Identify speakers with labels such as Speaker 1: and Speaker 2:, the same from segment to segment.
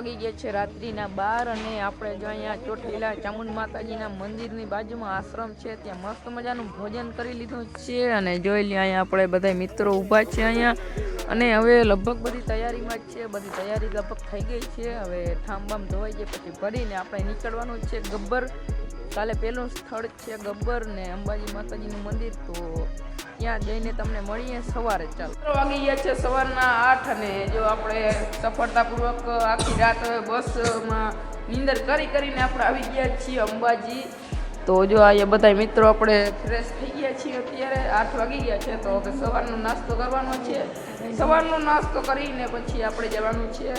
Speaker 1: વાગી ગયા છે રાત્રિના બાર અને આપણે જો અહીંયા ચોટીલા ચામુંડ માતાજીના મંદિરની બાજુમાં આશ્રમ છે, ત્યાં મસ્ત મજાનું ભોજન કરી લીધું છે અને જોઈ લે અહીંયા આપણે બધા મિત્રો ઊભા છે અહીંયા. અને હવે લગભગ બધી તૈયારીમાં જ છે, બધી તૈયારી લગભગ થઈ ગઈ છે. હવે ઠામબામ ધોવાઈ જાય, પછી ભરીને આપણે નીકળવાનું છે ગબ્બર. કાલે પહેલું સ્થળ છે ગબ્બર ને અંબાજી માતાજીનું મંદિર, તો ત્યાં જઈને તમને મળીએ સવારે ચાલો. વાગી ગયા છે સવારના આઠ અને જો આપણે સફળતાપૂર્વક આખી રાત બસમાં નીંદર કરી કરીને આપણે આવી ગયા છીએ અંબાજી. તો જો આ બધા મિત્રો આપણે ફ્રેશ થઈ ગયા છીએ અત્યારે, આઠ વાગી ગયા છે, તો હવે સવારનો નાસ્તો કરવાનો છે. સવારનો નાસ્તો કરીને પછી આપણે જવાનું છે.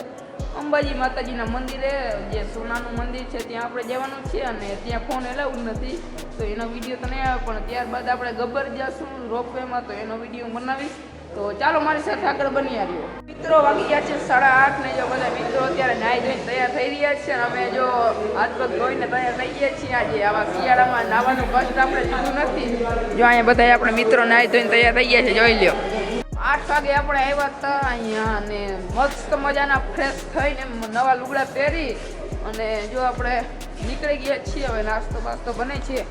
Speaker 1: અંબાજી માતાજીના મંદિરે, જે સોનાનું મંદિર છે, ત્યાં આપણે જવાનું છે અને ત્યાં ફોન એલાઉડ નથી. તો એનો વીડિયો તો નહીં આવે, પણ ત્યારબાદ આપણે ગબ્બર જશું રોપવેમાં તો એનો વીડિયો બનાવીશ. તો ચાલો મારી સાથે આગળ બની આવ્યો મિત્રો વાગી ગયા છે સાડા આઠ ને જો બધા મિત્રો અત્યારે નાહી ધોઈને તૈયાર થઈ રહ્યા છે અને અમે જો હાથ પગ ધોઈને તૈયાર થઈ ગયા છીએ. આજે આવા શિયાળામાં નાવાનું કષ્ટ આપણે લીધું નથી. જો અહીંયા બધા આપણે મિત્રો નાહી ધોઈને તૈયાર થઈ ગયા છે, જોઈ લ્યો. આઠ વાગે આપણે આવ્યા હતા અહીંયા અને મસ્ત મજાના ફ્રેશ થઈને નવા લુગડા પહેરી અને જો આપણે નીકળી ગયા છીએ, હવે નાસ્તો બાસ્તો બને છે.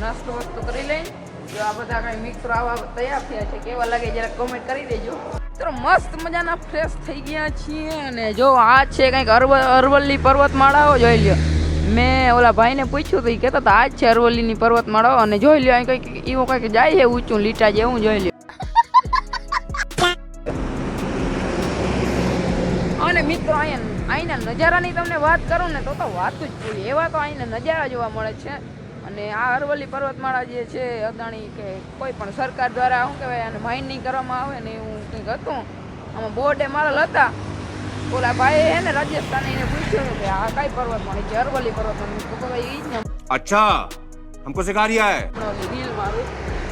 Speaker 1: નાસ્તો વાસ્તો કરી લઈને જો આ બધા કાંઈ મિત્રો આવા તૈયાર થયા છે, કેવા લાગે જરા કોમેન્ટ કરી દેજો. મિત્રો, મસ્ત મજાના ફ્રેશ થઈ ગયા છીએ અને જો આ છે કંઈક અરવ, અરવલ્લી પર્વતમાળાઓ, જોઈ લ્યો. મેં ઓલા ભાઈને પૂછ્યું તો એ કહેતા હતા, આ જ છે અરવલ્લીની પર્વતમાળાઓ. અને જોઈ લ્યો, અહીં કંઈક એવું કંઈક જાય છે, ઊંચું લીટા જેવું, જોઈ લ્યો. નજારાની તમને વાત કરું ને તો તો વાત જ પૂરી એવા તો અહીંના નજારા જોવા મળે છે અને આ અરવલ્લી પર્વતમાળા જે છે અદાણી કે કોઈ પણ સરકાર દ્વારા શું કહેવાય અને માઇનિંગ કરવામાં આવે ને એવું કંઈક હતું આમાં બોર્ડે મારેલ હતા ઓલા ભાઈ હે ને રાજસ્થાની એને પૂછ્યું હતું કે આ કઈ પર્વતમાળી છે અરવલ્લી પર્વતમાળી તો કહે ઈ જ ને
Speaker 2: अच्छा हमको सिखा रिया है
Speaker 1: હમણાં ઓલી રીલ મારું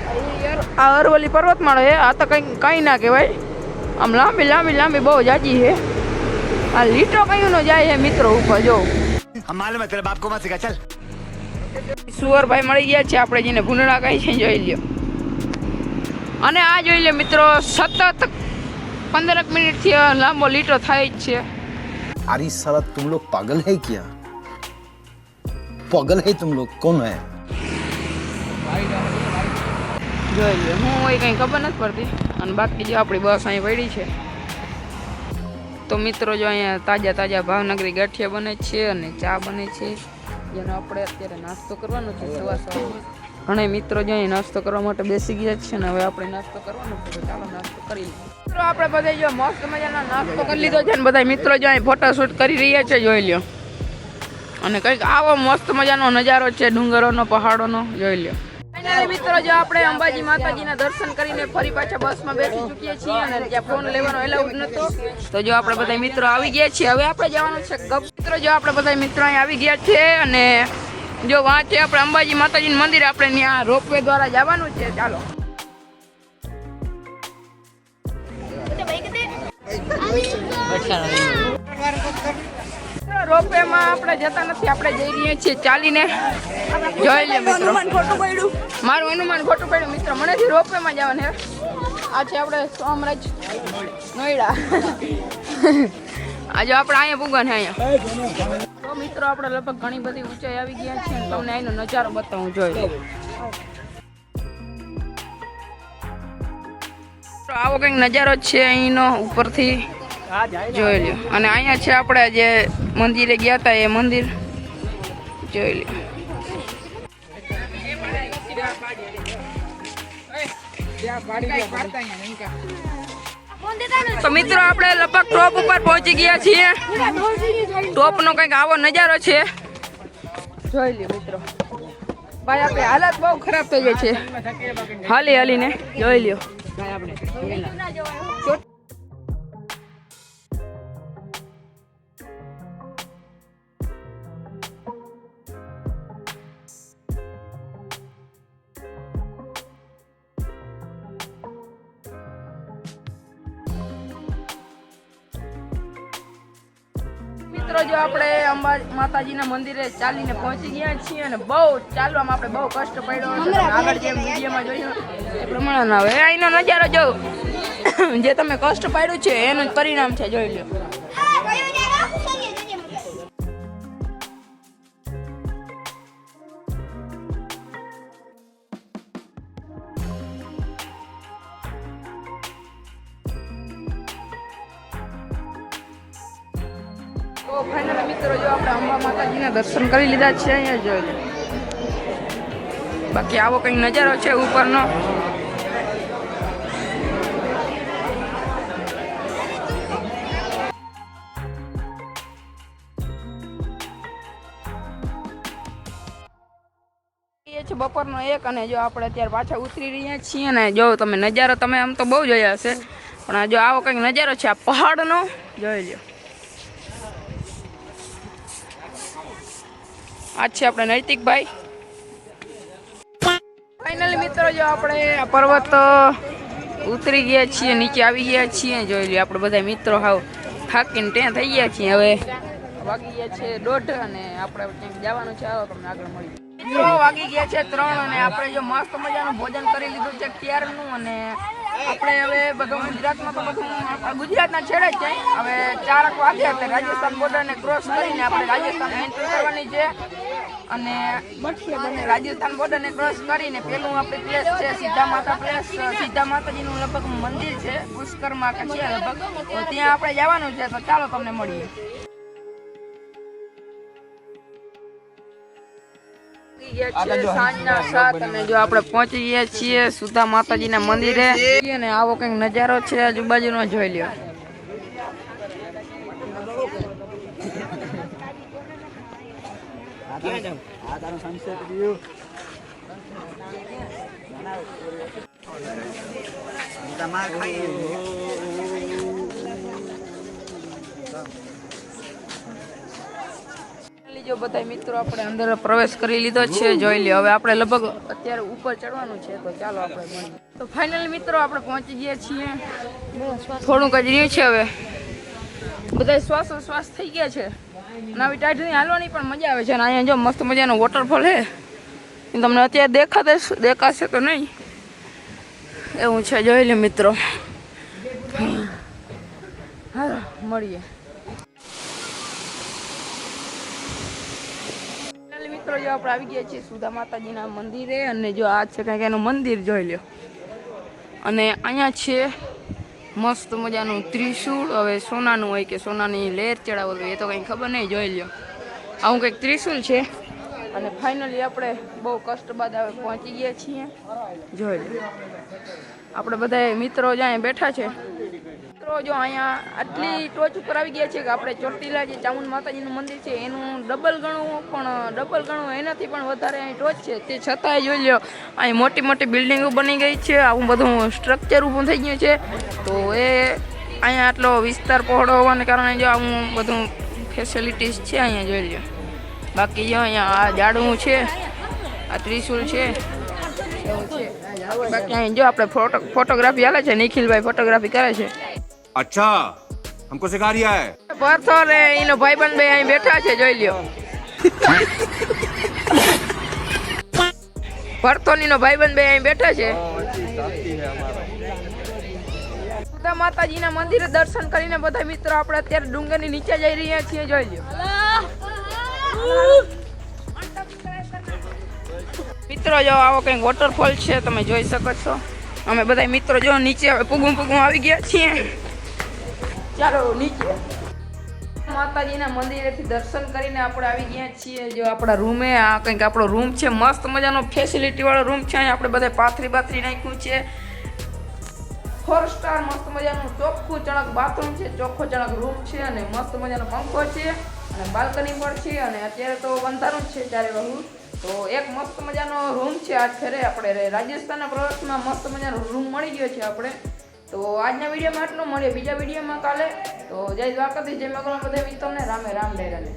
Speaker 1: આ ઈ અર- આ અરવલ્લી પર્વતમાળા હે આ તો કંઈ કંઈ ના કહેવાય આમ લાંબી લાંબી લાંબી બહુ જાજી છે આ લીટો કયું નો જાય છે મિત્રો ઉપર જો.
Speaker 3: માલુમ હે બાપ કો મત સિખા
Speaker 1: સુવરભાઈ મળી ગયા છે આપણે જેને ભૂંડણા કહી છે જોઈ લ્યો. અને આ જોઈ લે મિત્રો સતત પંદરક મિનિટથી લાંબો લીટો થાય જ છે.
Speaker 4: અરે સાલા તુમ લોગ પાગલ હે ક્યા? પાગલ હે તુમ લોગ? કોણ હે?
Speaker 1: જોઈ લ્યો હું એ કંઈ ખબર નથી પડતી. અને બાકી જે આપણી બસ અહીં પડી છે તો મિત્રો જો અહીંયા તાજા તાજા ભાવનગરી ગાંઠિયા બને છે અને ચા બને છે. જેનો આપણે અત્યારે નાસ્તો કરવાનો છે સવાર સવારમાં ઘણા મિત્રો જો અહીં નાસ્તો કરવા માટે બેસી ગયા છે ને હવે આપણે નાસ્તો કરવાનો છે ચાલો નાસ્તો કરી મિત્રો, આપણે બધા જો મસ્ત મજાનો નાસ્તો કરી લીધો છે ને બધા મિત્રો જો અહીં ફોટોશૂટ કરી રહ્યા છે, જોઈ લ્યો. અને કંઈક આવો મસ્ત મજાનો નજારો છે ડુંગરોનો, પહાડોનો, જોઈ લ્યો. ફાઇનલી મિત્રો, જો આપણે અંબાજી માતાજીના દર્શન કરીને ફરી પાછા બસમાં બેસી ચૂકીએ છીએ અને ત્યાં ફોન લેવાનો એલાઉડ નતો તો જો આપણે બધા મિત્રો આવી ગયા છીએ. હવે આપણે જવાનું છે મિત્રો, જો આપણે બધા મિત્રો અહીં આવી ગયા છે અને જો વાં છે આપણે અંબાજી માતાજીનું મંદિર, આપણે ત્યાં રોપવે દ્વારા જવાનું છે. ચાલો. રોપવે માં આપણે જતા નથી. આપણે જઈ રહ્યા છીએ. ચાલીને. જોઈ લે, મિત્રો. મારું અનુમાન ખોટું પડ્યું, મિત્ર. મને થી રોપવેમાં જવાનું હે આ છે આપણે સોમરાજ નોઈડા આજે આપણે અહીંયા પૂગન છે અહીંયા. તો મિત્રો, આપણે લગભગ ઘણી બધી ઊંચાઈ આવી ગયા છે તમને અહીંનો નજારો બતાવું જોઈ લો તો આવો કંઈક નજારો જ છે અહીંનો ઉપરથી. જોઈ લ્યો. અને અહીંયા છે આપણે જે મંદિરે ગયા હતા એ મંદિર. જોઈ લ્યો. તો મિત્રો, આપણે લગભગ ટોપ ઉપર પહોંચી ગયા છીએ. ટોપ નો કંઈક આવો નજારો છે. જોઈ લ્યો મિત્રો. ભાઈ, આપણે હાલત બહુ ખરાબ થઈ ગઈ છે. હાલી, હાલીને જોઈ લ્યો. મિત્રો, જો આપણે અંબા માતાજીના મંદિરે ચાલીને પહોંચી ગયા છીએ અને બહુ ચાલવામાં આપણે બહુ કષ્ટ પડ્યો આગળ જેમ વિડીયોમાં જોયું એ પ્રમાણે ના અહીંનો નજારો જો, જે તમે કષ્ટ પાડ્યું છે, એનું જ પરિણામ છે, જોઈ લો અંબા માતાજીના દર્શન કરી લીધા છે, અહીંયા જોઈ લો. બાકી આવો કંઈક નજારો છે ઉપરનો. બપોરનો એક અને જો આપણે અત્યારે પાછા ઉતરી રહ્યા છીએ ને જો તમે નજારો તમે આમ તો બહુ જોયા હશે. પણ જો આવો કંઈક નજારો છે આ પહાડનો, જોઈ લ્યો. આ છે આપણે નૈતિકભાઈ. ફાઇનલી મિત્રો, જો આપણે પર્વત ઉતરી ગયા છીએ, નીચે આવી ગયા છીએ, જોઈ લ્યો આપણે બધા મિત્રો હાવ થાકીને ત્યાં થઈ ગયા છીએ. હવે વાગી ગયા છે દોઢ અને આપણે ક્યાંક જવાનું છે. આવો તમને આગળ મળી મિત્રો, વાગી ગયા છે ત્રણ અને આપણે જો મસ્ત મજાનું ભોજન કરી લીધું છે, ક્યારનું અને આપણે હવે બધું ગુજરાતમાં તો બધું ગુજરાતના છેડે જ છે. હવે ચારક વાગે એટલે રાજસ્થાન બોર્ડરને ક્રોસ કરીને આપણે રાજસ્થાન એન્ટ્રી કરવાની છે. અને રાજસ્થાન બોર્ડરને ક્રોસ કરીને પેલું આપણી પ્લેસ છે, સીધા માતા પ્લેસ સીધા માતાજીનું લગભગ મંદિર છે, પુષ્કરમાં છે લગભગ. તો ત્યાં આપણે જવાનું છે, તો ચાલો તમને મળીએ. વાગી ગયા છે સાંજના સાત અને જો આપણે પહોંચી ગયા છીએ સુધા માતાજીના મંદિરે. અને આવો કંઈક નજારો છે આજુબાજુનો જોઈ લ્યો. Finally જો બધા મિત્રો આપણે અંદર પ્રવેશ કરી લીધો છે, જોઈ લે હવે આપણે લગભગ અત્યારે ઉપર ચડવાનું છે, તો ચાલો આપણે તો ફાઇનલ મિત્રો આપણે પહોંચી ગયા છીએ. થોડુંક જ રહ્યું છે હવે. બધા શ્વાસો શ્વાસ થઈ ગયા છે. નવી ટાઢની હાલવાની પણ મજા આવે છે. અને અહીંયા જો મસ્ત મજાનો વોટરફોલ છે. એ તમને અત્યારે દેખાતે દેખાશે તો નહીં. એવું છે, જોઈ લે મિત્રો. હાલો મળીએ. મિત્રો જો આપણે આવી ગયા છીએ સુધા માતાજીના મંદિરે અને જો આ છે કંઈક એનું મંદિર જોઈ લો અને અહીંયા છે મસ્ત મજાનું ત્રિશૂળ, હવે સોનાનું હોય કે સોનાની લેર ચડાવેલું હોય એ તો કંઈ ખબર નહીં, જોઈ લ્યો. આવું કંઈક ત્રિશૂળ છે. અને ફાઇનલી આપણે બહુ કષ્ટ બાદ હવે પહોંચી ગયા છીએ. જોઈ લ્યો. આપણે બધા મિત્રો જ્યાં બેઠા છે મિત્રો જો અહીંયા આટલી ટોચ ઉપર આવી ગયા છે કે આપણે ચોટીલા જે ચામુંડ માતાજીનું મંદિર છે એનું ડબલ ગણું પણ ડબલ ગણું એનાથી પણ વધારે અહીં ટોચ છે. તે છતાંય જોઈ લો અહીં મોટી મોટી બિલ્ડિંગો બની ગઈ છે આવું બધું સ્ટ્રક્ચર ઊભું થઈ ગયું છે. તો એ અહીંયા આટલો વિસ્તાર પહોળો હોવાને કારણે જો આવું બધું ફેસિલિટીઝ છે અહીંયા જોઈ લો બાકી જો અહીંયા આ ઝાડવું છે આ ત્રિશુલ છે બાકી અહીં જો આપણે ફોટો ફોટોગ્રાફી હાલે છે નિખિલભાઈ ફોટોગ્રાફી કરે છે.
Speaker 2: अच्छा हमको सिखा रिया है
Speaker 1: પરથો ને એનો ભાઈબંધ બે અહીં બેઠા છે જોઈ લ્યો ભરતોની નો ભાઈબંધ બે અહીં બેઠા છે સુધા માતાજીના મંદિરે દર્શન કરીને બધા મિત્રો આપણે અત્યારે ડુંગરની નીચે જઈ રહ્યા છીએ જોઈ લ્યો મિત્રો જો આવો કંઈક વોટરફોલ છે તમે જોઈ શકો છો અમે બધા મિત્રો જો નીચે હવે પુગું પુગું આવી ગયા છીએ ચાલો નીચે. માતાજીના મંદિરેથી દર્શન કરીને આપણે આવી ગયા છીએ. જો આપણા રૂમે આ કંઈક આપણો રૂમ છે, મસ્ત મજાનો ફેસિલિટી વાળો રૂમ છે. અહીંયા આપણે બધા પાથરી બાથરી નાખ્યું છે. ફોર સ્ટાર મસ્ત મજાનું ચોખ્ખું ચણક બાથરૂમ છે, ચોખ્ખો ચણક રૂમ છે અને મસ્ત મજાનો પંખો છે અને બાલ્કની પણ છે અને અત્યારે તો બંધારું જ છે ત્યારે બાજુ તો એક મસ્ત મજાનો રૂમ છે. આ ફેરે આપણે રાજસ્થાનના પ્રવાસમાં મસ્ત મજાનો રૂમ મળી ગયો છે આપણે. તો આજના વિડીયોમાં આટલું. મળીએ બીજા વિડીયોમાં કાલે. તો જય દ્વારકાથી જય મગલમ બધા મિત્રોને રામે રામ ડેરાને